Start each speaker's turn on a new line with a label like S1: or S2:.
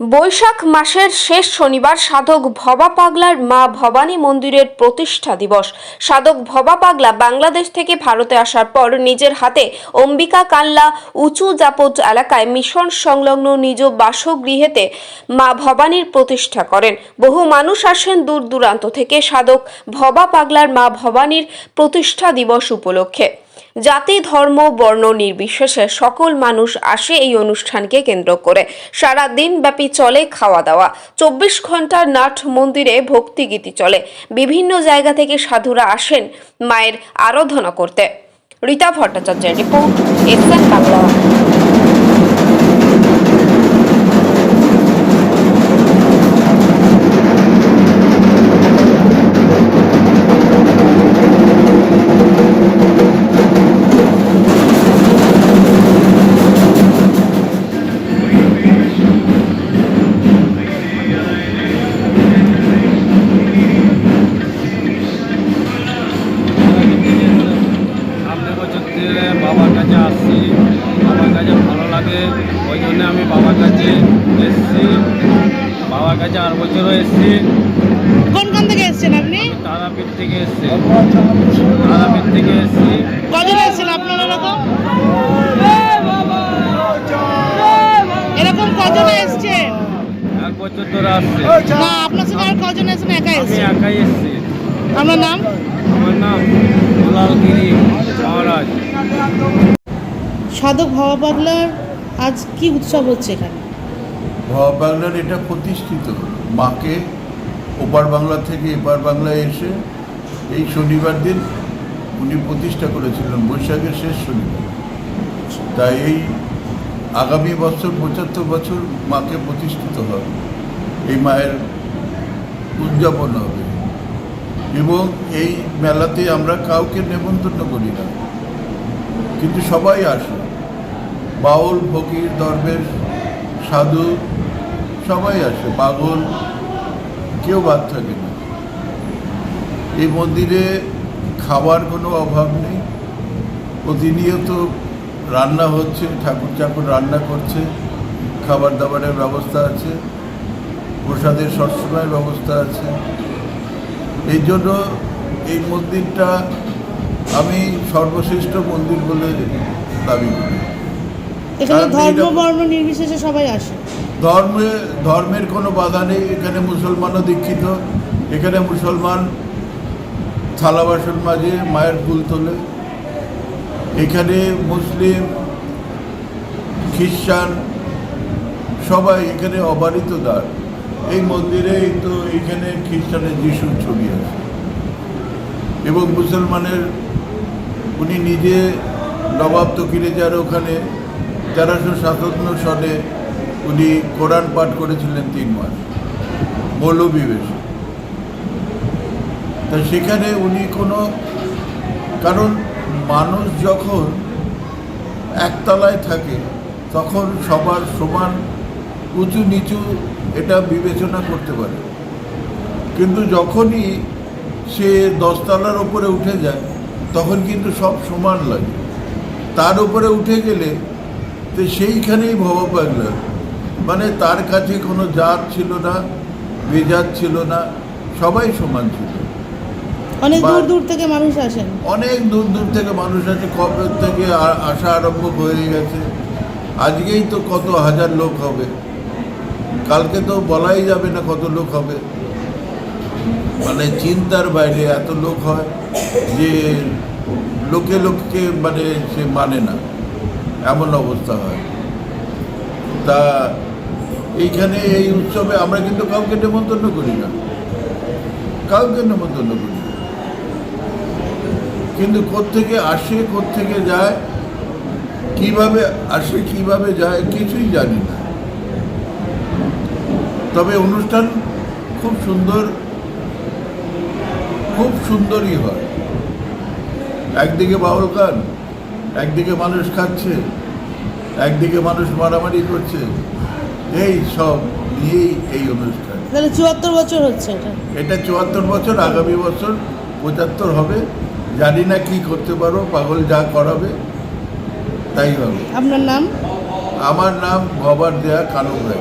S1: বৈশাখ মাসের শেষ শনিবার সাধক ভবা পাগলার মা ভবানী মন্দিরের প্রতিষ্ঠা দিবস। সাধক ভবা পাগলা বাংলাদেশ থেকে ভারতে আসার পর নিজের হাতে অম্বিকা কাল্লা উঁচু জাপট এলাকায় মিশন সংলগ্ন নিজ বাসগৃহেতে মা ভবানীর প্রতিষ্ঠা করেন। বহু মানুষ আসেন দূর দূরান্ত থেকে সাধক ভবা পাগলার মা ভবানীর প্রতিষ্ঠা দিবস উপলক্ষে। জাতি, ধর্ম, বর্ণ, নির্বিশেষে সকল মানুষ আসে এই অনুষ্ঠানকে কেন্দ্র করে। সারা দিন ব্যাপী চলে খাওয়া দাওয়া। চব্বিশ ঘণ্টার নাট মন্দিরে ভক্তিগীতি চলে। বিভিন্ন জায়গা থেকে সাধুরা আসেন মায়ের আরাধনা করতে। রীতা ভট্টাচার্যের রিপোর্ট এসএন বাংলা।
S2: কাছে আর বছরও এসছি।
S3: কোন কোন থেকে এসেছেন আপনি?
S2: তারাপীঠ থেকে এসছি। তারাপীঠ থেকে এসছি।
S3: কজন এসেছেন আপনারা এরকম? এরকম কজন এসছেন
S2: এক বছর ধরে আসছি।
S3: না আপনার সঙ্গে আর কজন এসেছেন? একা
S2: আমি
S3: এসেছেন?
S2: একাই এসছি।
S3: আপনার নাম?
S2: আমার নাম দুলালগিরি মহারাজ।
S3: সাধক ভবা পাগলার আজ কি উৎসব হচ্ছে এখানে?
S4: বাংলার এটা প্রতিষ্ঠিত। মাকে ওপার বাংলা থেকে এপার বাংলায় এসে এই শনিবার দিন উনি প্রতিষ্ঠা করেছিলেন, বৈশাখের শেষ শনিবার। তাই এই আগামী বছর পঁচাত্তর বছর মাকে প্রতিষ্ঠিত হবে। এই মায়ের উদযাপন হবে। এবং এই মেলাতে আমরা কাউকে নেমন্তন্ন করি না। কিন্তু সবাই আসে। বাউল, ফকির, দরবেশ সাধু, সবাই আসে, পাগল, কেউ বাদ থাকে না। এই মন্দিরে খাবার কোনো অভাব নেই। প্রতিনিয়ত রান্না হচ্ছে, ঠাকুর চাকুর রান্না করছে খাবার দাবারের ব্যবস্থা আছে, প্রসাদের সবসময় ব্যবস্থা আছে। এই জন্য এই মন্দিরটা আমি সর্বশ্রেষ্ঠ মন্দির বলে দাবি করি।
S3: এখানে ধর্ম বর্ণ নির্বিশেষে সবাই আসে।
S4: ধর্মে ধর্মের কোনো বাধা নেই। এখানে মুসলমানও দীক্ষিত। এখানে মুসলমান থালা বাসন মাঝে মায়ের ফুল তোলে। এখানে মুসলিম খ্রিস্টান সবাই এখানে অবারিত দ্বার। এই মন্দিরে তো এখানে খ্রিস্টানের যিশুর ছবি আছে। এবং মুসলমানের উনি নিজে নবাব তকিরে যার ওখানে তেরোশো সাতান্ন সালে উনি কোরআন পাঠ করেছিলেন তিন মাস। মৌলবী বেশে তা সেখানে উনি কোনো, কারণ মানুষ যখন একতলায় থাকে, তখন সবার সমান উঁচু নিচু এটা বিবেচনা করতে পারে। কিন্তু যখনই সে দশতলার ওপরে উঠে যায়, তখন কিন্তু সব সমান লাগে। তার উপরে উঠে গেলে তো সেইখানেই ভবা পাগলা মানে তার কাছে কোনো জাত ছিল না বেজাত ছিল না সবাই সমান ছিল।
S3: অনেক দূর দূর থেকে মানুষ আসেন।
S4: অনেক দূর দূর থেকে মানুষ আছে কবে থেকে আসা আরম্ভ হয়ে গেছে। আজকেই তো কত হাজার লোক হবে। কালকে তো বলাই যাবে না কত লোক হবে। মানে চিন্তার বাইরে এত লোক হয় যে লোকে লোককে মানে সে মানে না। এমন অবস্থা হয়। তা এইখানে এই উৎসবে আমরা কিন্তু কাউকে নেমন্তন্ন করি না। কাউকে নেমন্তন্ন করি না। কিন্তু কোত্থেকে আসে, কোত্থেকে যায়, কীভাবে আসে, কীভাবে যায়, কিছুই জানি না। তবে অনুষ্ঠান খুব সুন্দর, খুব সুন্দরই হয়। একদিকে বাউল গান একদিকে মানুষ খাচ্ছে একদিকে মানুষ মারামারি করছে। এই সব নিয়েই এই অনুষ্ঠান।
S3: তাহলে চুয়াত্তর বছর হচ্ছে এটা।
S4: এটা চুয়াত্তর বছর আগামী বছর পঁচাত্তর হবে। জানি না কি করতে পারো পাগল যা করাবে তাই হবে।
S3: আপনার নাম?
S4: আমার নাম ভবার দেয়া কানু ভাই।